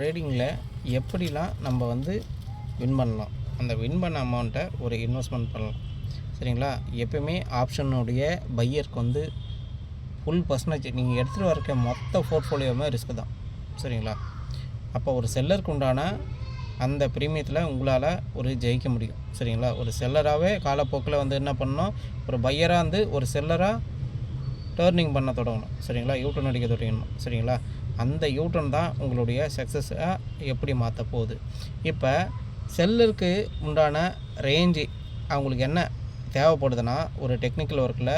ட்ரேடிங்கில் எப்படிலாம் நம்ம வந்து வின் பண்ணலாம்? அந்த வின் பண்ண அமௌண்ட்டை ஒரு இன்வெஸ்ட்மெண்ட் பண்ணலாம். சரிங்களா? எப்பயுமே ஆப்ஷனுடைய பையருக்கு வந்து ஃபுல் பர்சன்டேஜ் நீங்கள் எடுத்துகிட்டு வரக்க மொத்த போர்ட்ஃபோலியோவுமே ரிஸ்க் தான். சரிங்களா? அப்போ ஒரு செல்லருக்கு உண்டான அந்த ப்ரீமியத்தில் உங்களால் ஒரு ஜெயிக்க முடியும். சரிங்களா? ஒரு செல்லராகவே காலப்போக்கில் வந்து என்ன பண்ணணும்? ஒரு பையராக வந்து ஒரு செல்லராக டேர்னிங் பண்ண தொடங்கணும். சரிங்களா? யூட்டன் அடிக்க தொடங்கணும். சரிங்களா? அந்த யூட்டன் தான் உங்களுடைய சக்ஸஸை எப்படி மாற்ற போகுது. இப்போ செல்லருக்கு உண்டான ரேஞ்சு அவங்களுக்கு என்ன தேவைப்படுதுன்னா ஒரு டெக்னிக்கல் ஒர்க்கில்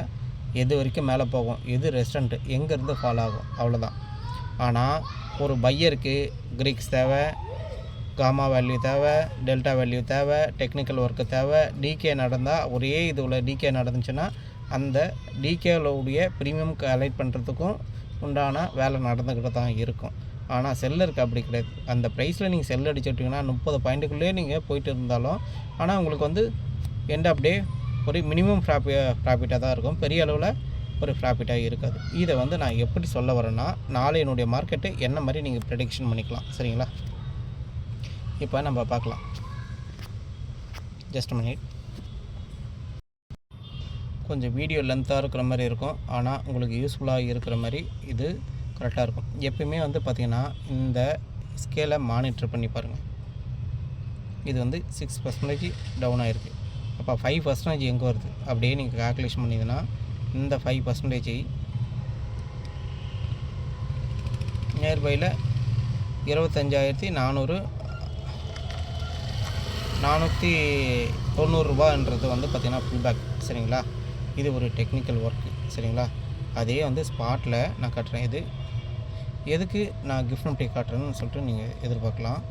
எது வரைக்கும் மேலே போகும் எது ரெஸ்டண்ட்டு எங்கேருந்து ஃபாலோ ஆகும் அவ்வளோதான் ஆனால் ஒரு பையருக்கு கிரிக்ஸ் தேவை காமா வேல்யூ தேவை டெல்டா வேல்யூ தேவை டெக்னிக்கல் ஒர்க்கு தேவை டிகே நடந்தால் ஒரே இது உள்ள டிகே நடந்துச்சுன்னா அந்த டிகேவுடைய ப்ரீமியம் கலெக்ட் பண்ணுறதுக்கும் உண்டான வேலை நடந்துக்கிட்டு தான் இருக்கும். ஆனால் செல்லருக்கு அப்படி கிடையாது. அந்த ப்ரைஸில் நீங்கள் செல் அடிச்சுட்டிங்கன்னா முப்பது பாயிண்ட்டுக்குள்ளேயே நீங்கள் போயிட்டு இருந்தாலும் ஆனால் உங்களுக்கு வந்து எண்ட் ஆஃப் டே ஒரு மினிமம் ப்ராஃபி ப்ராஃபிட்டாக தான் இருக்கும். பெரிய அளவில் ஒரு ப்ராஃபிட்டாக இருக்காது. இதை வந்து நான் எப்படி சொல்ல வரேன்னா நாளையினுடைய மார்க்கெட்டு என்ன மாதிரி நீங்கள் ப்ரெடிக்ஷன் பண்ணிக்கலாம். சரிங்களா? இப்போ நம்ம பார்க்கலாம். ஜஸ்ட் மினிட் கொஞ்சம் வீடியோ லென்த்தாக இருக்கிற மாதிரி இருக்கும். ஆனால் உங்களுக்கு யூஸ்ஃபுல்லாக இருக்கிற மாதிரி இது கரெக்டாக இருக்கும். எப்பயுமே வந்து பார்த்திங்கன்னா இந்த ஸ்கேலை மானிட்டர் பண்ணி பாருங்கள் இது வந்து சிக்ஸ் பர்சன்டேஜ் டவுன் ஆகிருக்கு அப்போ ஃபைவ் பர்சன்டேஜ் எங்கே வருது? அப்படியே நீங்கள் கால்குலேஷன் பண்ணிங்கன்னா இந்த ஃபைவ் பர்சன்டேஜை நியர்பையில் இருபத்தஞ்சாயிரத்தி நானூறு நானூற்றி தொண்ணூறுரூபான்றது வந்து பார்த்திங்கன்னா ஃபுல் பேக் சரிங்களா? இது ஒரு டெக்னிக்கல் ஒர்க்கு சரிங்களா? அதே வந்து ஸ்பாட்டில் நான் காட்டுறேன். இது எதுக்கு நான் கிஃப்ட் நம்பி காட்டுறேன்னு சொல்லிட்டு நீங்கள் எதிர்பார்க்கலாம்.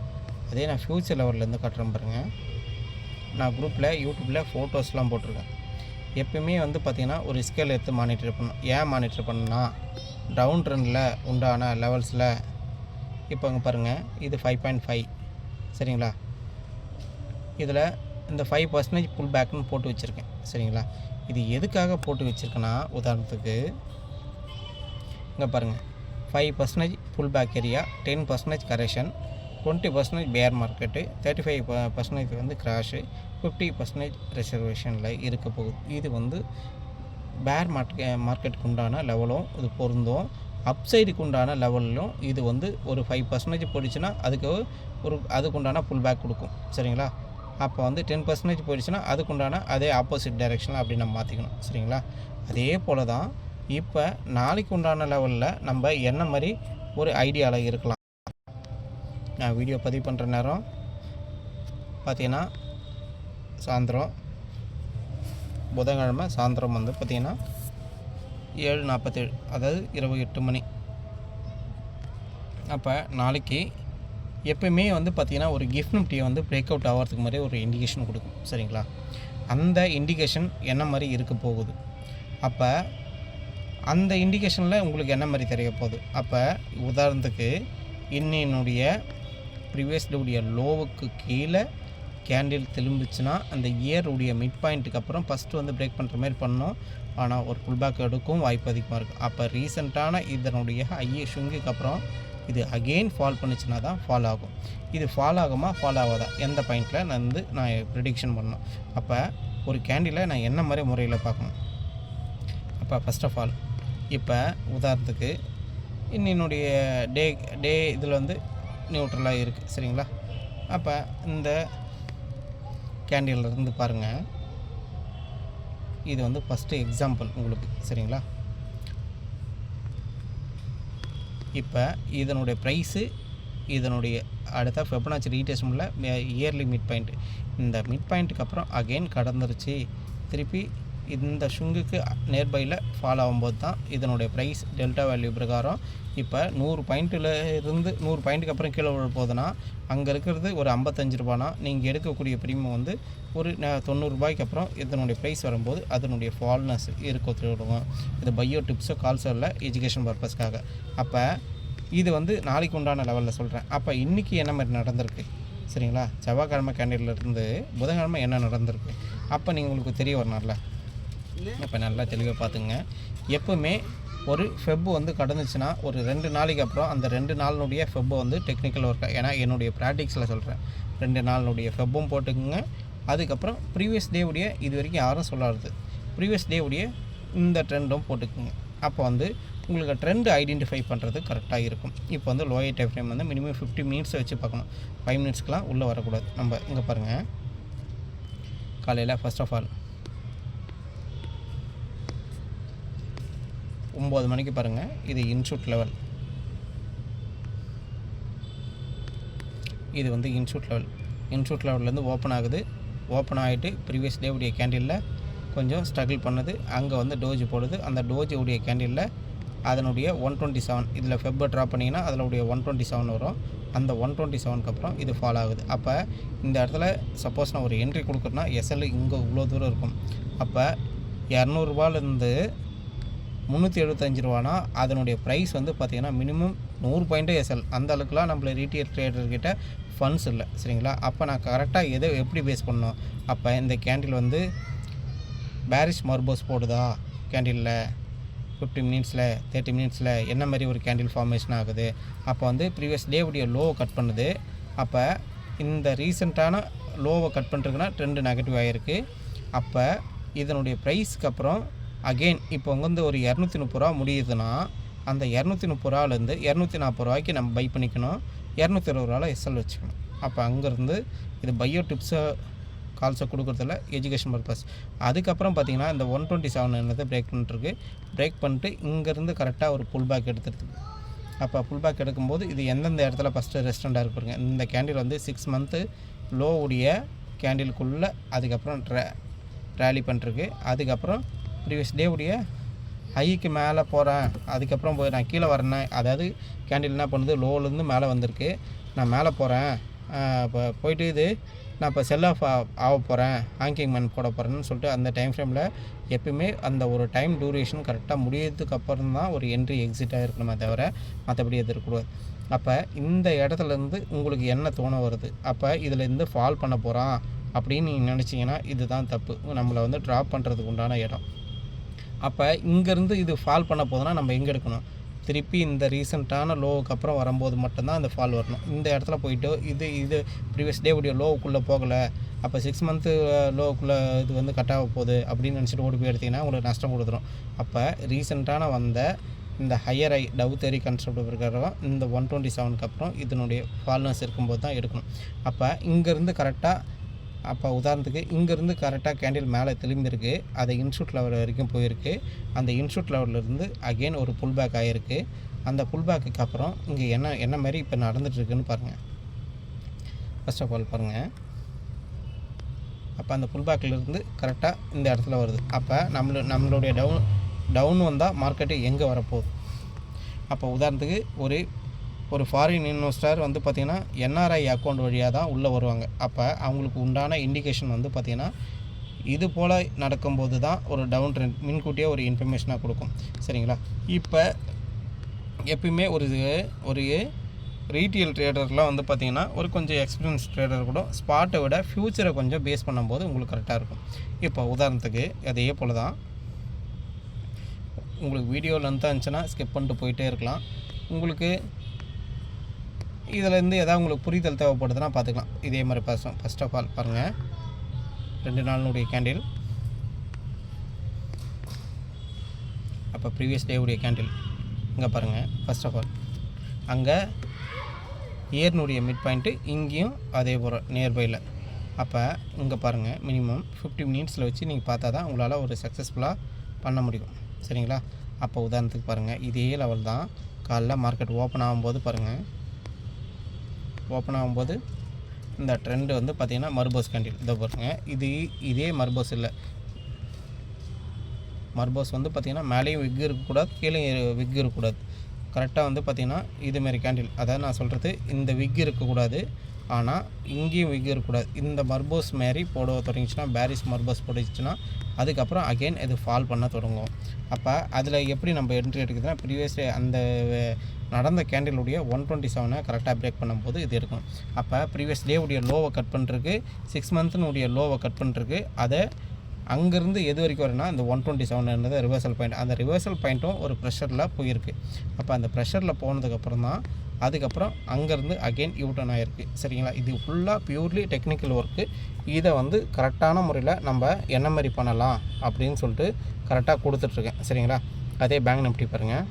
அதே நான் ஃப்யூச்சர் லெவல்லேருந்து காட்டுறேன் பாருங்கள் நான் குரூப்பில் யூடியூப்பில் ஃபோட்டோஸ்லாம் போட்டிருக்கேன். எப்பயுமே வந்து பார்த்திங்கன்னா ஒரு ஸ்கேல் எடுத்து மானிட்டர் பண்ணணும். ஏன் மானிட்டர் பண்ணணும்னா டவுன் ட்ரெண்டில் உண்டான லெவல்ஸில் இப்போ அங்கே பாருங்கள் இது ஃபைவ் பாயிண்ட் ஃபைவ் சரிங்களா? இதில் இந்த ஃபைவ் பர்சன்டேஜ் புல் பேக்குன்னு போட்டு வச்சுருக்கேன் சரிங்களா? இது எதுக்காக போட்டு வச்சுருக்கேன்னா உதாரணத்துக்கு இங்கே பாருங்கள் five percentage pullback area ten percentage correction twenty percentage bear market thirty five percentage வந்து கிராஷு ஃபிஃப்டி பர்சன்டேஜ் ரிசர்வேஷனில் இருக்க போகுது. இது வந்து பேர் மார்க்கெ மார்க்கெட்டுக்கு உண்டான லெவலும் இது பொருந்தும். அப்சைடுக்கு உண்டான லெவலிலும் இது வந்து ஒரு ஃபைவ் பர்சன்டேஜ் போயிடுச்சுன்னா அதுக்கு ஒரு அதுக்கு உண்டான பேக் கொடுக்கும். சரிங்களா? அப்போ வந்து டென் பர்சன்டேஜ் போயிடுச்சுன்னா அதுக்குண்டான அதே ஆப்போசிட் டைரெக்ஷனில் அப்படி நம்ம மாற்றிக்கணும் சரிங்களா? அதே போல் தான் இப்போ நாளைக்கு உண்டான லெவலில் நம்ம என்ன மாதிரி ஒரு ஐடியாவில் இருக்கலாம். நான் வீடியோ பதிவு பண்ணுற நேரம் பார்த்தீங்கன்னா சாயந்தரம் புதன்கிழமை சாயந்தரம் வந்து பார்த்திங்கன்னா ஏழு நாற்பத்தேழு அதாவது இரவு எட்டு மணி. அப்போ நாளைக்கு எப்பயுமே வந்து பார்த்திங்கன்னா ஒரு கிஃப்ட் நிஃப்டியை வந்து பிரேக் அவுட் ஆகிறதுக்கு மாதிரி ஒரு இண்டிகேஷன் கொடுக்கும். சரிங்களா? அந்த இண்டிகேஷன் என்ன மாதிரி இருக்க போகுது? அப்போ அந்த இண்டிகேஷனில் உங்களுக்கு என்ன மாதிரி தெரிய போகுது? அப்போ உதாரணத்துக்கு இன்னினுடைய ப்ரீவியஸ் டேவுடைய லோவுக்கு கீழே கேண்டில் திரும்பிச்சுன்னா அந்த இயருடைய மிட் பாயிண்ட்டுக்கு அப்புறம் ஃபஸ்ட்டு வந்து பிரேக் பண்ணுற மாதிரி பண்ணோம். ஆனால் ஒரு புல்பேக் எடுக்கும் வாய்ப்பு அதிகமாக இருக்குது அப்போ ரீசெண்டான இதனுடைய ஐய ஷுங்குக்கு அப்புறம் இது அகெயின் ஃபால் பண்ணுச்சுன்னா தான் ஃபால் ஆகும். இது ஃபால் ஆகுமா? ஃபால் ஆகாதா? எந்த பாயிண்டில் நான் வந்து நான் ப்ரிடிக்ஷன் பண்ணணும். அப்போ ஒரு கேண்டிலை நான் என்ன மாதிரி முறையில் பார்க்கணும்? அப்போ ஃபஸ்ட் ஆஃப் ஆல் இப்போ உதாரணத்துக்கு என்னுடைய டே டே இதில் வந்து நியூட்ரலாக இருக்குது சரிங்களா? அப்போ இந்த கேண்டில் இருந்து பாருங்கள் இது வந்து ஃபஸ்ட்டு எக்ஸாம்பிள் உங்களுக்கு. சரிங்களா? இப்போ இதனுடைய ப்ரைஸு இதனுடைய அடுத்த ஃபெபனாச்சி ரீடேஷனில் இயர்லி மிட் பாயிண்ட் இந்த மிட் பாயிண்ட்டுக்கு அப்புறம் அகெயின் கடந்துருச்சு. திருப்பி இந்த ஷுங்குக்கு நேர்பையில் ஃபாலோ ஆகும்போது தான் இதனுடைய ப்ரைஸ் டெல்டா வேல்யூ பிரகாரம் இப்போ நூறு பாயிண்ட்டில் இருந்து நூறு பாயிண்ட்டுக்கு அப்புறம் கீழே விழ போகுதுன்னா அங்கே இருக்கிறது ஒரு ஐம்பத்தஞ்சு ரூபானா நீங்கள் எடுக்கக்கூடிய பிரீமியம் வந்து ஒரு தொண்ணூறுரூபாய்க்கு அப்புறம் இதனுடைய ப்ரைஸ் வரும்போது அதனுடைய ஃபால்னஸ் இருக்க விடுவோம் இது பையோ டிப்ஸோ கால்ஸோ இல்லை எஜுகேஷன் பர்பஸ்க்காக அப்போ இது வந்து நாளைக்கு உண்டான லெவலில் சொல்கிறேன் அப்போ இன்றைக்கி என்ன மாதிரி நடந்திருக்கு? சரிங்களா? செவ்வாய்க்கிழமை கேண்டில்ல இருந்து புதன்கிழமை என்ன நடந்திருக்கு? அப்போ நீங்கள் உங்களுக்கு தெரிய வரணும்ல இப்போ நல்லா தெளிவாக பார்த்துங்க. எப்போவுமே ஒரு ஃபெப்பு வந்து கடந்துச்சுன்னா ஒரு ரெண்டு நாளைக்கு அப்புறம் அந்த ரெண்டு நாளினுடைய ஃபெப்பு வந்து டெக்னிக்கல் ஒர்க்கு ஏன்னா என்னுடைய ப்ராக்டிக்ஸில் சொல்கிறேன் ரெண்டு நாளினுடைய ஃபெப்பும் போட்டுக்குங்க. அதுக்கப்புறம் ப்ரீவியஸ் டேவுடைய இது வரைக்கும் யாரும் சொல்லாது ப்ரீவியஸ் டேவுடைய இந்த ட்ரெண்டும் போட்டுக்குங்க. அப்போ வந்து உங்களுக்கு ட்ரெண்டு ஐடென்டிஃபை பண்ணுறது கரெக்டாக இருக்கும். இப்போ வந்து லோயர் டைம் ஃப்ரேம் வந்து மினிமம் ஃபிஃப்டி மினிட்ஸ் வச்சு பார்க்கணும். ஃபைவ் மினிட்ஸ்க்கெலாம் உள்ளே வரக்கூடாது. நம்ம இங்கே பாருங்கள் காலையில் ஃபர்ஸ்ட் ஆஃப் ஆல் ஒம்பது மணிக்கு பாருங்கள் இது இன்ஷூட் லெவல் இது வந்து இன்ஷூட் லெவல் இன்ஷூட் லெவல்லேருந்து ஓப்பன் ஆகுது. ஓப்பன் ஆகிட்டு ப்ரீவியஸ் டே உடைய கேண்டிலில் கொஞ்சம் ஸ்ட்ரகிள் பண்ணுது. அங்கே வந்து டோஜ் போடுது. அந்த டோஜ் உடைய கேண்டிலில் அதனுடைய ஒன் டுவெண்ட்டி செவன் இதில் ஃபெப்பை ட்ரா பண்ணிங்கன்னா அதில் உடைய ஒன் டுவெண்ட்டி செவன் வரும். அந்த ஒன் டுவெண்ட்டி செவனுக்கு அப்புறம் இது ஃபாலோ ஆகுது. அப்போ இந்த இடத்துல சப்போஸ் நான் ஒரு என்ட்ரி கொடுக்குறேன்னா எஸ்எல் இங்கே இவ்வளோ தூரம் இருக்கும். அப்போ இரநூறுபாலேருந்து முந்நூற்றி எழுபத்தஞ்சு ரூபானா அதனுடைய ப்ரைஸ் வந்து பார்த்திங்கன்னா மினிமம் நூறு பாயிண்ட்டு எஸ்எல் அந்த அளவுக்குலாம் நம்மள ரீட்டெயில் ட்ரேடர்கிட்ட ஃபண்ட்ஸ் இல்லை சரிங்களா? அப்போ நான் கரெக்டாக எதை எப்படி பேஸ் பண்ணோம் அப்போ இந்த கேண்டில் வந்து பேரிஷ் மர்போஸ் போடுதா? கேண்டிலில் ஃபிஃப்டி மினிட்ஸில் தேர்ட்டி மினிட்ஸில் என்ன மாதிரி ஒரு கேண்டில் ஃபார்மேஷன் ஆகுது? அப்போ வந்து ப்ரீவியஸ் டேவுடைய லோவை கட் பண்ணுது. அப்போ இந்த ரீசெண்டான லோவை கட் பண்ணுறதுக்குன்னா ட்ரெண்டு நெகட்டிவ் ஆகிருக்கு அப்போ இதனுடைய ப்ரைஸ்க்கு அப்புறம் அகெயின் இப்போ வந்து ஒரு இரநூத்தி முப்பது ரூபா முடியுதுன்னா அந்த இரநூத்தி முப்பது ரூபாலேருந்து இரநூத்தி நாற்பது ரூபாய்க்கு நம்ம பை பண்ணிக்கணும். இரநூத்தி இருபது ரூபாவில் எஸ்எல் வச்சுக்கணும். அப்போ அங்கேருந்து இது பையோ டிப்ஸை கால்ஸை கொடுக்குறதுல எஜுகேஷன் பர்பஸ் அதுக்கப்புறம் பார்த்தீங்கன்னா இந்த ஒன் டுவெண்ட்டி செவன் என்னது பிரேக் பண்ணிட்டுருக்கு. பிரேக் பண்ணிட்டு இங்கேருந்து கரெக்டாக ஒரு புல் பேக் எடுத்துருக்கு அப்போ புல் பேக் எடுக்கும்போது இது எந்தெந்த இடத்துல ஃபஸ்ட்டு ரெஸ்டாரண்டாக இருக்குங்க இந்த கேண்டில் வந்து சிக்ஸ் மந்த்து லோ உடைய கேண்டிலுக்குள்ளே அதுக்கப்புறம் ட்ரா ரேலி பண்ணிருக்கு அதுக்கப்புறம் ப்ரீவியஸ் டே உடைய ஹைக்கு மேலே போகிறேன் அதுக்கப்புறம் போய் நான் கீழே வரேன். அதாவது கேண்டில் என்ன பண்ணுது? லோலேருந்து மேலே வந்திருக்கு. நான் மேலே போகிறேன் இப்போ போயிட்டு இது நான் இப்போ செல் ஆஃப் ஆக போகிறேன் ஹேங்கிங் மேன் போட போகிறேன்னு சொல்லிட்டு அந்த டைம் ஃப்ரேமில் எப்பயுமே அந்த ஒரு டைம் டூரேஷன் கரெக்டாக முடியறதுக்கு அப்புறம் தான் ஒரு என்ட்ரி எக்ஸிட்டாக இருக்கணுமே தவிர மற்றபடி எது இருக்கக்கூடாது. அப்போ இந்த இடத்துலேருந்து உங்களுக்கு என்ன தோண வருது? அப்போ இதிலேருந்து ஃபால் பண்ண போகிறான் அப்படின்னு நீங்கள் நினச்சிங்கன்னா இதுதான் தப்பு. நம்மளை வந்து ட்ராப் பண்ணுறதுக்கு உண்டான இடம். அப்போ இங்கேருந்து இது ஃபால் பண்ண போதுன்னா நம்ம எங்கே எடுக்கணும்? திருப்பி இந்த ரீசெண்டான லோவுக்கு அப்புறம் வரும்போது மட்டும்தான் அந்த ஃபால் வரணும். இந்த இடத்துல போயிட்டு இது இது ப்ரீவியஸ் டே உடைய லோவுக்குள்ளே போகலை. அப்போ சிக்ஸ் மந்த்து லோவுக்குள்ளே இது வந்து கட் ஆக போகுது அப்படின்னு நினச்சிட்டு ஓடி போய் எடுத்திங்கன்னா உங்களுக்கு நஷ்டம் கொடுத்துரும். அப்போ ரீசெண்டான வந்த இந்த ஹையர் ஐ டவு தேரி கன்செப்ட் இருக்கிறவங்க இந்த ஒன் டுவெண்ட்டி செவனுக்கு அப்புறம் இதனுடைய ஃபால்னஸ் இருக்கும்போது தான் எடுக்கணும். அப்போ இங்கேருந்து கரெக்டாக அப்போ உதாரணத்துக்கு இங்கேருந்து கரெக்டாக கேண்டில் மேலே திரும்பியிருக்கு அது இன்ஷூட் லெவல் வரைக்கும் போயிருக்கு. அந்த இன்ஷூட் லெவல்லேருந்து அகெயின் ஒரு புல் பேக் ஆகிருக்கு அந்த புல் பேக்குக்கு அப்புறம் இங்கே என்ன என்ன மாதிரி இப்போ நடந்துகிட்ருக்குன்னு பாருங்கள் ஃபர்ஸ்ட் ஆஃப் ஆல் பாருங்கள் அப்போ அந்த புல் பேக்கிலிருந்து கரெக்டாக இந்த இடத்துல வருது. அப்போ நம்மளு நம்மளுடைய டவுன் டவுன் வந்தால் மார்க்கெட்டு எங்கே வரப்போகுது? அப்போ உதாரணத்துக்கு ஒரு ஒரு ஃபாரின் இன்வெஸ்டர் வந்து பார்த்திங்கன்னா என்ஆர்ஐ அக்கௌண்ட் வழியாக தான் உள்ளே வருவாங்க. அப்போ அவங்களுக்கு உண்டான இண்டிகேஷன் வந்து பார்த்திங்கன்னா இது போல் நடக்கும்போது தான் ஒரு டவுன் ட்ரெண்ட் முன்கூட்டியே ஒரு இன்ஃபர்மேஷனாக கொடுக்கும். சரிங்களா? இப்போ எப்பயுமே ஒரு ஒரு ரீட்டெயில் ட்ரேடர்லாம் வந்து பார்த்திங்கன்னா ஒரு கொஞ்சம் எக்ஸ்பீரியன்ஸ் ட்ரேடர் கூட ஸ்பாட்டை விட ஃப்யூச்சரை கொஞ்சம் பேஸ் பண்ணும்போது உங்களுக்கு கரெக்டாக இருக்கும். இப்போ உதாரணத்துக்கு அதே போல் தான் உங்களுக்கு வீடியோ லென்த்தாக இருந்துச்சுன்னா ஸ்கிப் பண்ணிட்டு போயிட்டே இருக்கலாம். உங்களுக்கு இதிலேருந்து எதாவது உங்களுக்கு புரிதல் தேவைப்படுதுன்னா பார்த்துக்கலாம். இதே மாதிரி ஃபஸ்ட் ஃபஸ்ட் ஆஃப் ஆல் பாருங்கள் ரெண்டு நாளினுடைய கேண்டில் அப்போ ப்ரீவியஸ் டேவுடைய கேண்டில் இங்கே பாருங்கள் ஃபஸ்ட் ஆஃப் ஆல் அங்கே இயர்னுடைய மிட் பாயிண்ட்டு இங்கேயும் அதே போல் நியர்பையில் அப்போ இங்கே பாருங்கள் மினிமம் ஃபிஃப்டி மினிட்ஸில் வச்சு நீங்கள் பார்த்தா தான் உங்களால் ஒரு சக்ஸஸ்ஃபுல்லாக பண்ண முடியும். சரிங்களா? அப்போ உதாரணத்துக்கு பாருங்கள் இதே லெவல் தான். காலைல மார்க்கெட் ஓப்பன் ஆகும்போது பாருங்கள் ஓப்பன் ஆகும்போது இந்த ட்ரெண்டு வந்து பார்த்திங்கன்னா மர்போஸ் கேண்டில் இதை பாருங்கள் இது இதே மர்போஸ் இல்லை. மர்போஸ் வந்து பார்த்திங்கன்னா மேலேயும் விக் இருக்கக்கூடாது கீழே விக் இருக்கக்கூடாது. கரெக்டாக வந்து பார்த்திங்கன்னா இதுமாரி கேண்டில் அதாவது நான் சொல்கிறது இந்த விக் இருக்கக்கூடாது ஆனால் இங்கேயும் விக் இருக்கக்கூடாது. இந்த மர்போஸ் மாரி போட தொடங்கிச்சுன்னா பேரிஸ் மர்போஸ் போட்டுச்சுன்னா அதுக்கப்புறம் அகெயின் இது ஃபால் பண்ண தொடங்கும். அப்போ அதில் எப்படி நம்ம என்ட்ரி எடுக்குதுன்னா ப்ரீவியஸ் அந்த நடந்த கேண்டிலுடைய ஒன் டுவெண்ட்டி செவனை கரெக்டாக பிரேக் பண்ணும்போது இது இருக்கும். அப்போ ப்ரீவியஸ் டேவுடைய லோவை கட் பண்ணுறதுக்கு சிக்ஸ் மந்த்னுடைய லோவை கட் பண்ணுறதுக்கு அதை அங்கேருந்து எது வரைக்கும் வரும்னா இந்த ஒன் டுவெண்ட்டி செவன்ன்றது ரிவர்சல் பாயிண்ட் அந்த ரிவர்சல் பாயிண்ட்டும் ஒரு ப்ரெஷரில் போயிருக்கு. அப்போ அந்த ப்ரெஷரில் போனதுக்கப்புறம் தான் அதுக்கப்புறம் அங்கேருந்து அகெயின் யூட்டன் ஆகிருக்கு சரிங்களா? இது ஃபுல்லாக பியூர்லி டெக்னிக்கல் ஒர்க்கு இதை வந்து கரெக்டான முறையில் நம்ம என்ன மாதிரி பண்ணலாம் அப்படின்னு சொல்லிட்டு கரெக்டாக கொடுத்துட்ருக்கேன் சரிங்களா? அதே பேங்க் நிஃப்டி பாருங்கள்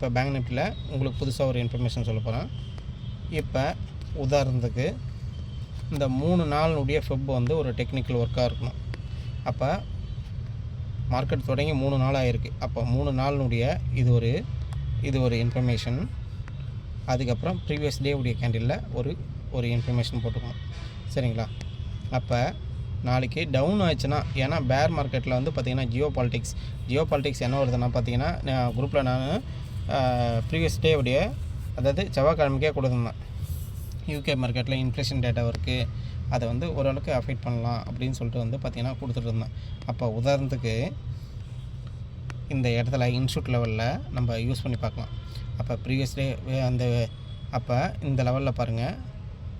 இப்போ பேங்க் நிஃப்டியில் உங்களுக்கு புதுசாக ஒரு இன்ஃபர்மேஷன் சொல்ல போகிறேன். இப்போ உதாரணத்துக்கு இந்த மூணு நாளுடைய ஃபெப் வந்து ஒரு டெக்னிக்கல் ஒர்க்காக இருக்கணும். அப்போ மார்க்கெட் தொடங்கி மூணு நாள் ஆகிருக்கு அப்போ மூணு நாளினுடைய இது ஒரு இது ஒரு இன்ஃபர்மேஷன் அதுக்கப்புறம் ப்ரீவியஸ் டே உடைய கேண்டிலில் ஒரு ஒரு இன்ஃபர்மேஷன் போட்டுக்கணும். சரிங்களா? அப்போ நாளைக்கு டவுன் ஆச்சுன்னா ஏன்னா பேர் மார்க்கெட்டில் வந்து பார்த்திங்கன்னா ஜியோ பாலிட்டிக்ஸ் ஜியோ பாலிட்டிக்ஸ் என்ன வருதுன்னா பார்த்தீங்கன்னா குரூப்பில் நான் ப்ரீவியஸ் டே உடைய அதாவது செவ்வாய்க்கிழமைக்கே கொடுத்துருந்தேன் யூகே மார்க்கெட்டில் இன்ஃப்ளேஷன் டேட்டா இருக்குது அதை வந்து ஓரளவுக்கு அஃபெக்ட் பண்ணலாம் அப்படின்னு சொல்லிட்டு வந்து பார்த்திங்கன்னா கொடுத்துட்டு இருந்தேன். அப்போ உதாரணத்துக்கு இந்த இடத்துல இன்ஸ்டியூட் லெவலில் நம்ம யூஸ் பண்ணி பார்க்கலாம். அப்போ ப்ரீவியஸ் டே அந்த அப்போ இந்த லெவலில் பாருங்கள்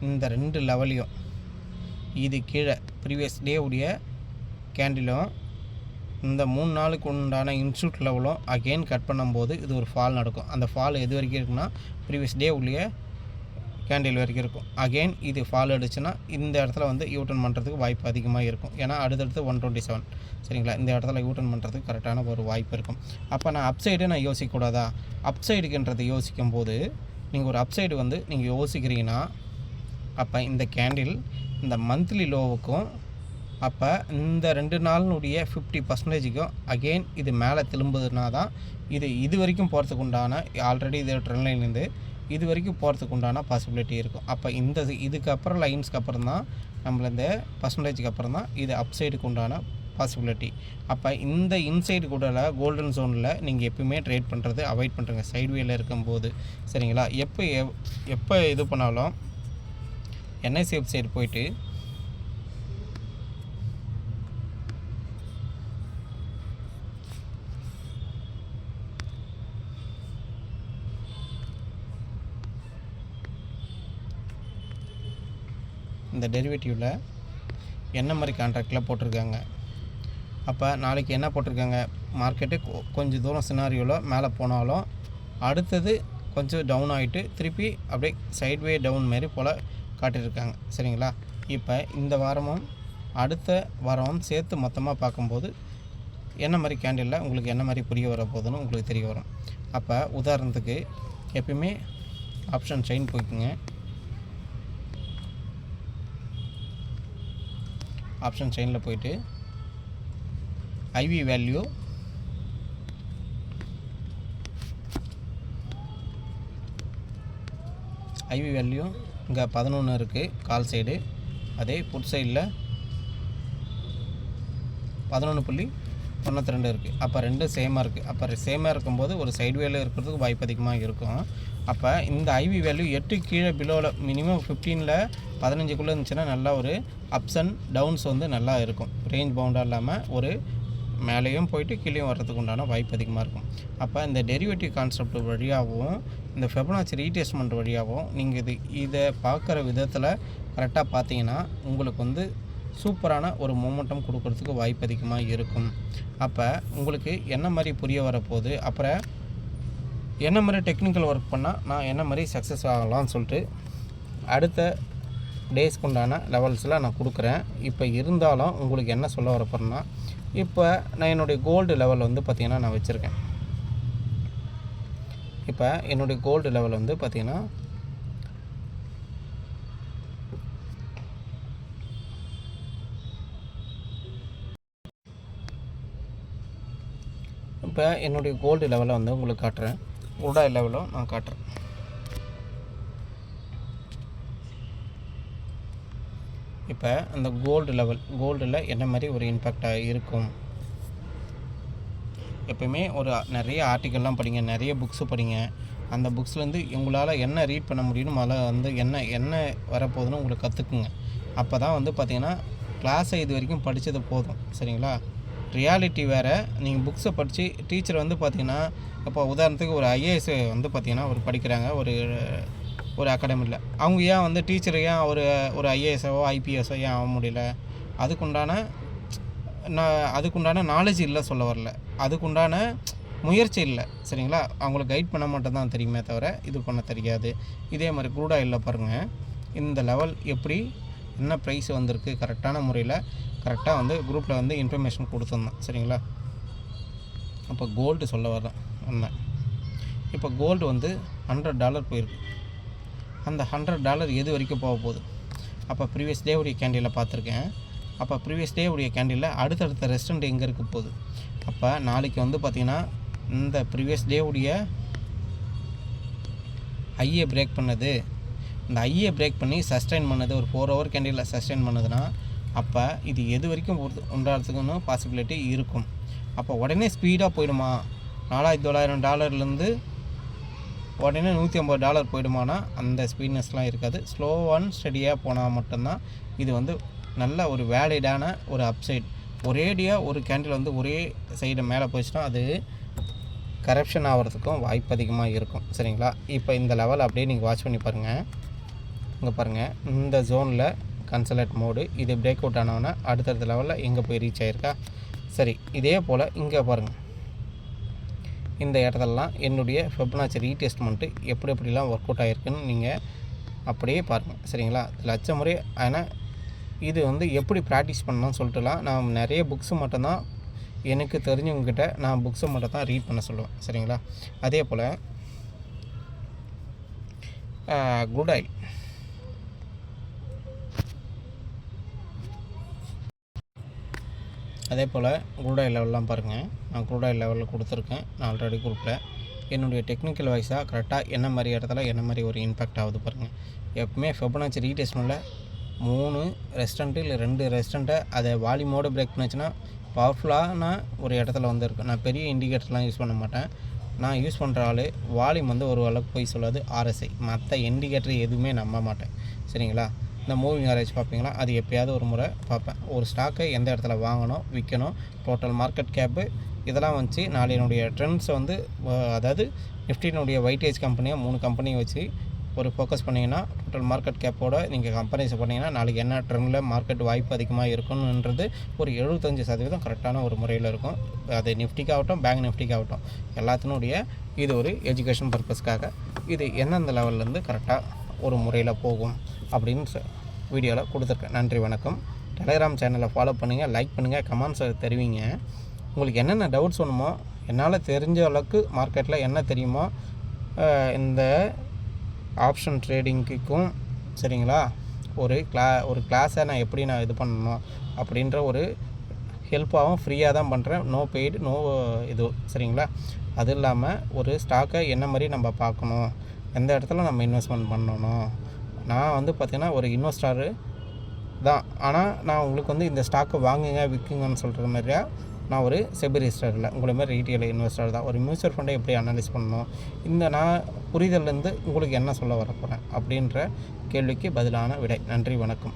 இந்த ரெண்டு லெவலையும் இது கீழே ப்ரீவியஸ் டே உடைய கேண்டிலும் இந்த மூணு நாளுக்கு உண்டான இன்ஸ்டியூட் லெவலும் அகெயின் கட் பண்ணும்போது இது ஒரு ஃபால் நடக்கும். அந்த ஃபால் எது வரைக்கும் இருக்குன்னா ப்ரீவியஸ் டே உள்ளே கேண்டில் வரைக்கும் இருக்கும். அகெயின் இது ஃபால் அடிச்சுன்னா இந்த இடத்துல வந்து யூட்டன் பண்ணுறதுக்கு வாய்ப்பு அதிகமாக இருக்கும். ஏன்னா அடுத்தடுத்து ஒன் டுவெண்ட்டி செவன் சரிங்களா? இந்த இடத்துல யூட்டன் பண்ணுறதுக்கு கரெக்டான ஒரு வாய்ப்பு இருக்கும். அப்போ நான் அப்சைடு நான் யோசிக்கக்கூடாதா? அப்சைடுக்குன்றதை யோசிக்கும் போது நீங்கள் ஒரு அப்சைடு வந்து நீங்கள் யோசிக்கிறீங்கன்னா அப்போ இந்த கேண்டில் இந்த மந்த்லி லோவுக்கும் அப்போ இந்த ரெண்டு நாளினுடைய ஃபிஃப்டி பர்சன்டேஜுக்கும் அகெயின் இது மேலே திரும்புதுன்னா தான் இது இது வரைக்கும் போகிறதுக்கு உண்டான ஆல்ரெடி இது ட்ரெண்ட்லைன்லேருந்து இது வரைக்கும் போகிறதுக்கு உண்டான பாசிபிலிட்டி இருக்கும். அப்போ இந்த இதுக்கப்புறம் லைன்ஸ்க்கு அப்புறம் தான் நம்மள இந்த பர்சன்டேஜுக்கு அப்புறம் தான் இது அப்சைடுக்கு உண்டான பாசிபிலிட்டி அப்போ இந்த இன்சைடு கூட கோல்டன் ஜோனில் நீங்கள் எப்பவுமே ட்ரேட் பண்ணுறது அவாய்ட் பண்ணுறங்க சைட்வேல இருக்கும்போது சரிங்களா? எப்போ எப்போ இது பண்ணாலும் என்ஐசி வெப்சைட் போயிட்டு இந்த டெரிவேட்டிவில் என்ன மாதிரி கான்ட்ராக்டில் போட்டிருக்காங்க? அப்போ நாளைக்கு என்ன போட்டிருக்காங்க? மார்க்கெட்டு கொ- கொஞ்சம் தூரம் சினாரியோவில் மேலே போனாலும் அடுத்தது கொஞ்சம் டவுன் ஆகிட்டு திருப்பி அப்படியே சைட்வே டவுன் மாரி போல் காட்டியிருக்காங்க. சரிங்களா? இப்போ இந்த வாரமும் அடுத்த வாரமும் சேர்த்து மொத்தமாக பார்க்கும்போது என்ன மாதிரி கேண்டிலில் உங்களுக்கு என்ன மாதிரி புரிய வர போகுதுன்னு உங்களுக்கு தெரிய வரும். அப்போ உதாரணத்துக்கு எப்பயுமே ஆப்ஷன் செயின் போய்க்குங்க. ஆப்ஷன் செயினில் போயிட்டு ஐவி வேல்யூ ஐவி வேல்யூ இங்கே பதினொன்று இருக்குது கால் சைடு அதே புட் சைடில் பதினொன்று புள்ளி தொண்ணூற்றி ரெண்டு இருக்குது அப்போ ரெண்டும் சேமாக இருக்குது அப்போ சேமாக இருக்கும்போது ஒரு சைடு வேல்யூ இருக்கிறதுக்கு வாய்ப்பு அதிகமாக இருக்கும். அப்போ இந்த ஐவி வேல்யூ எட்டு கீழே பிலோவில் மினிமம் ஃபிஃப்டீனில் பதினஞ்சுக்குள்ளே இருந்துச்சுன்னா நல்லா ஒரு அப்ஸ் அண்ட் டவுன்ஸ் வந்து நல்லா இருக்கும். ரேஞ்ச் பவுண்டாக இல்லாமல் ஒரு மேலேயும் போயிட்டு கீழேயும் வர்றதுக்கு உண்டான வாய்ப்பு அதிகமாக இருக்கும். அப்போ இந்த டெரிவேட்டிவ் கான்செப்ட் வழியாகவும் இந்த ஃபெபனாச்சி ரீடெஸ்ட்மெண்ட் வழியாகவும் நீங்கள் இது இதை பார்க்குற விதத்தில் கரெக்டாக பார்த்தீங்கன்னா உங்களுக்கு வந்து சூப்பரான ஒரு மொமெண்டம் கொடுக்கறதுக்கு வாய்ப்பு அதிகமாக இருக்கும். அப்போ உங்களுக்கு என்ன மாதிரி புரிய வரப்போகுது? அப்புறம் என்ன மாதிரி டெக்னிக்கல் ஒர்க் பண்ணால் நான் என்ன மாதிரி சக்ஸஸ் ஆகலாம்னு சொல்லிட்டு அடுத்த டேஸ்க்கு உண்டான லெவல்ஸில் நான் கொடுக்குறேன். இப்போ இருந்தாலும் உங்களுக்கு என்ன சொல்ல வரப்போறேன்னா இப்போ நான் என்னுடைய கோல்டு லெவல் வந்து பார்த்திங்கன்னா நான் வச்சுருக்கேன். இப்போ என்னுடைய கோல்டு லெவல் வந்து பார்த்திங்கன்னா இப்போ என்னுடைய கோல்டு லெவலை வந்து உங்களுக்கு காட்டுறேன். உடா லெவலும் நான் காட்டுறேன். இப்போ அந்த கோல்டு லெவல் கோல்டில் என்ன மாதிரி ஒரு இம்பேக்டாக இருக்கும்? எப்பயுமே ஒரு நிறைய ஆர்டிக்கல்லாம் படிங்க நிறைய புக்ஸு படிங்க. அந்த புக்ஸ்லேருந்து உங்களால் என்ன ரீட் பண்ண முடியுமோ அதில் வந்து என்ன என்ன வரப்போகுதுன்னு உங்களுக்கு கற்றுக்குங்க அப்போ தான் வந்து பார்த்திங்கன்னா கிளாஸை இது வரைக்கும் படித்தது போதும். சரிங்களா? ரியாலிட்டி வேறு. நீங்கள் புக்ஸை படித்து டீச்சர் வந்து பார்த்தீங்கன்னா இப்போ உதாரணத்துக்கு ஒரு ஐஏஎஸ் வந்து பார்த்தீங்கன்னா ஒரு படிக்கிறாங்க ஒரு ஒரு அகாடமியில் அவங்க ஏன் வந்து டீச்சர் ஏன் ஒரு ஒரு ஐஏஎஸ்ஓ ஐபிஎஸ்ஓ ஏன் ஆக முடியல? அதுக்குண்டான நான் அதுக்குண்டான நாலேஜ் இல்லை சொல்ல வரல. அதுக்குண்டான முயற்சி இல்லை. சரிங்களா? அவங்கள கைட் பண்ண மட்டும் தான் தெரியுமே தவிர இது பண்ண தெரியாது. இதே மாதிரி குரூடாக இல்லை பாருங்கள் இந்த லெவல் எப்படி என்ன ப்ரைஸ் வந்திருக்கு கரெக்டான முறையில் கரெக்டாக வந்து குரூப்பில் வந்து இன்ஃபர்மேஷன் கொடுத்துருந்தோம் சரிங்களா? அப்போ கோல்டு சொல்ல வரேன் என்ன இப்போ கோல்டு வந்து ஹண்ட்ரட் டாலர் போயிருக்கு. அந்த ஹண்ட்ரட் டாலர் எது வரைக்கும் போக போகுது? அப்போ ப்ரீவியஸ் டே உடைய கேண்டிலில் பார்த்துருக்கேன். அப்போ ப்ரீவியஸ் டே உடைய கேண்டிலில் அடுத்தடுத்த ரெஸ்டாரண்ட் எங்கே இருக்க போகுது? அப்போ நாளைக்கு வந்து பார்த்திங்கன்னா இந்த ப்ரீவியஸ் டே உடைய ஐயை பிரேக் பண்ணது இந்த ஐயை பிரேக் பண்ணி சஸ்டைன் பண்ணது ஒரு ஃபோர் ஹவர் கேண்டிலில் சஸ்டைன் பண்ணுதுன்னா அப்போ இது எது வரைக்கும் பொறுத்து உண்டாகிறதுக்குன்னு பாசிபிலிட்டி இருக்கும். அப்போ உடனே ஸ்பீடாக போயிடுமா? நாலாயிரத்தி தொள்ளாயிரம் டாலர்லேருந்து உடனே நூற்றி ஐம்பது டாலர் போயிடுமானா அந்த ஸ்பீட்னஸ்லாம் இருக்காது. ஸ்லோ அண்ட் ஸ்டடியாக போனால் மட்டும்தான் இது வந்து நல்ல ஒரு வேலிடான ஒரு அப்சைட் ஒரேடியாக ஒரு கேண்டில் வந்து ஒரே சைடு மேலே போச்சுன்னா அது கரப்ஷன் ஆகிறதுக்கும் வாய்ப்பு அதிகமாக இருக்கும். சரிங்களா? இப்போ இந்த லெவல் அப்படியே நீங்கள் வாட்ச் பண்ணி பாருங்கள் இங்கே பாருங்கள் இந்த ஜோனில் கன்சலட் மோடு இது பிரேக் அவுட் ஆனவொன்னே அடுத்தடுத்த லெவலில் எங்கே போய் ரீச் ஆகிருக்கா சரி இதே போல் இங்கே பாருங்கள் இந்த இடத்துலலாம் என்னுடைய ஃபெப்னாச்சி ரீடெஸ்ட்மெண்ட்டு எப்படி எப்படிலாம் ஒர்க் அவுட் ஆகிருக்குன்னு நீங்கள் அப்படியே பாருங்கள் சரிங்களா? லட்ச முறை. ஆனால் இது வந்து எப்படி ப்ராக்டிஸ் பண்ணணும்னு சொல்லிட்டுலாம் நான் நிறைய புக்ஸு மட்டும்தான் எனக்கு தெரிஞ்சவங்கக்கிட்ட நான் புக்ஸை மட்டும் தான் ரீட் பண்ண சொல்லுவேன். சரிங்களா? அதே போல் குட் ஆயில் அதே போல் குரூட் ஆயில் லெவல்லாம் பாருங்கள். நான் குரூட் ஆயில் லெவலில் கொடுத்துருக்கேன். நான் ஆல்ரெடி குரூப்பில் என்னுடைய டெக்னிக்கல் வைஸாக கரெக்டாக என்ன மாதிரி இடத்துல என்ன மாதிரி ஒரு இம்பேக்ட் ஆகுது பாருங்கள். எப்பவுமே ஃபெபனாச்சி ரீடெஸ்ட்மெண்ட்டில் மூணு ரெஸ்டாரண்ட்டு இல்லை ரெண்டு ரெஸ்டண்ட்டை அதை வால்யூமோடு பிரேக் பண்ணிச்சுன்னா பவர்ஃபுல்லான ஒரு இடத்துல வந்து இருக்கும் நான் பெரிய இண்டிகேட்டர்லாம் யூஸ் பண்ண மாட்டேன். நான் யூஸ் பண்ணுற ஆள் வால்யூம் வந்து ஒரு அளவுக்கு போய் சொல்லாது. ஆர்எஸ்ஐ மற்ற இண்டிகேட்டர் எதுவுமே நம்ப மாட்டேன். சரிங்களா? இந்த மூவிங் ஆரேஜ் பார்ப்பீங்களா? அது எப்பயாவது ஒரு முறை பார்ப்பேன். ஒரு ஸ்டாக்கை எந்த இடத்துல வாங்கணும் விற்கணும் டோட்டல் மார்க்கெட் கேப்பு இதெல்லாம் வச்சு நாளினுடைய ட்ரெண்ட்ஸை வந்து அதாவது நிஃப்டினுடைய வைட்டேஜ் கம்பெனியாக மூணு கம்பெனியை வச்சு ஒரு ஃபோக்கஸ் பண்ணிங்கன்னா டோட்டல் மார்க்கெட் கேப்போட நீங்கள் கம்பெனிஸை பண்ணிங்கன்னா நாளைக்கு என்ன ட்ரெண்டில் மார்க்கெட் வாய்ப்பு அதிகமாக இருக்குன்றது ஒரு எழுபத்தஞ்சு சதவீதம் கரெக்டான ஒரு முறையில் இருக்கும். அது நிஃப்டிக்காகட்டும் பேங்க் நிஃப்டிக்காகட்டும் எல்லாத்தினுடைய இது ஒரு எஜுகேஷன் பர்பஸ்க்காக இது எந்தெந்த லெவல்லேருந்து கரெக்டாக ஒரு முறையில் போகும் அப்படின்னு வீடியோவில் கொடுத்துருக்கேன். நன்றி வணக்கம். டெலகிராம் சேனலை ஃபாலோ பண்ணுங்கள் லைக் பண்ணுங்கள் கமெண்ட்ஸை தெரிவிங்க. உங்களுக்கு என்னென்ன டவுட்ஸ் வேணுமோ என்னால் தெரிஞ்ச அளவுக்கு மார்க்கெட்டில் என்ன தெரியுமோ இந்த ஆப்ஷன் ட்ரேடிங்குக்கும் சரிங்களா? ஒரு கிளா ஒரு கிளாஸை நான் எப்படி நான் இது பண்ணணும் அப்படின்ற ஒரு ஹெல்ப்பாகவும் ஃப்ரீயாக தான் பண்ணுறேன் நோ பெய்டு நோ இது சரிங்களா? அது இல்லாமல் ஒரு ஸ்டாக்கை என்ன மாதிரி நம்ம பார்க்கணும்? எந்த இடத்துல நம்ம இன்வெஸ்ட்மெண்ட் பண்ணணும்? நான் வந்து பார்த்திங்கன்னா ஒரு இன்வெஸ்டாரு தான். ஆனால் நான் உங்களுக்கு வந்து இந்த ஸ்டாக்கை வாங்குங்க விற்குங்கன்னு சொல்கிற மாதிரியா நான் ஒரு செபிரிஸ்டர் இல்லை. உங்களை மாதிரி ரீட்டெயில் இன்வெஸ்டர் தான். ஒரு மியூச்சுவல் ஃபண்டை எப்படி அனலைஸ் பண்ணணும்? இந்த நான் புரிதல்லேருந்து உங்களுக்கு என்ன சொல்ல வரப்போகிறேன் அப்படின்ற கேள்விக்கு பதிலான விடை. நன்றி வணக்கம்.